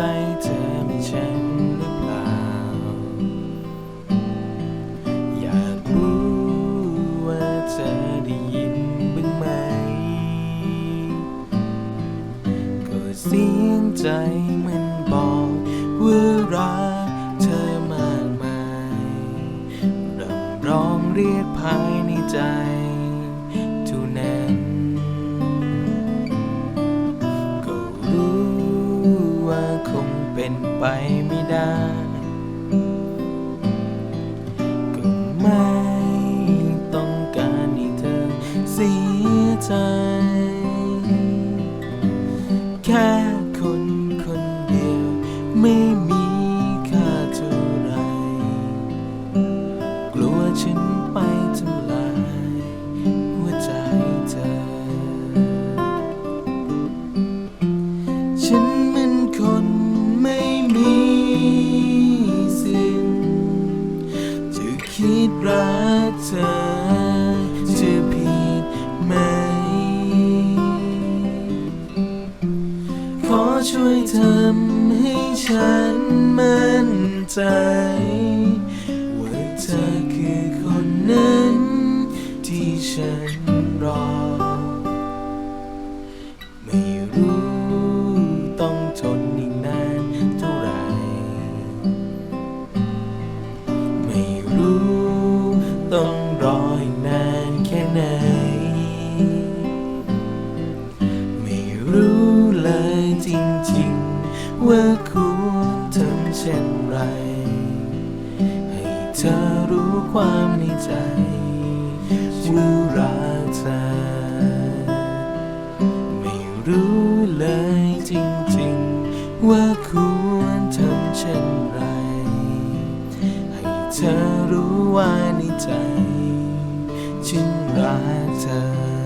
ใจเธอม่ใช่หรือเปล่า อยากรู้ว่าเธอได้ยินบ้างไหม ก็เสียงใจมันบอกว่ารักเธอมากมายรำร้องเรียกภายในใจ เป็นไปไม่ได้ก็ไม่ต้องการให้เธอเสียใจแค่ รักเธอจะผิดไหม ขอช่วยทำให้ฉันมั่นใจ ว่าเธอคือคนนั้นที่ฉันรอ ต้องรออีกนานแค่ไหน ไม่รู้เลยจริงๆ ว่าควรทำเช่นไร ให้เธอรู้ความในใจว่ารักเธอ ไม่รู้เลยจริงๆ ว่าควรทำเช่นไร เธอรู้ว่าในใจฉันรักเธอ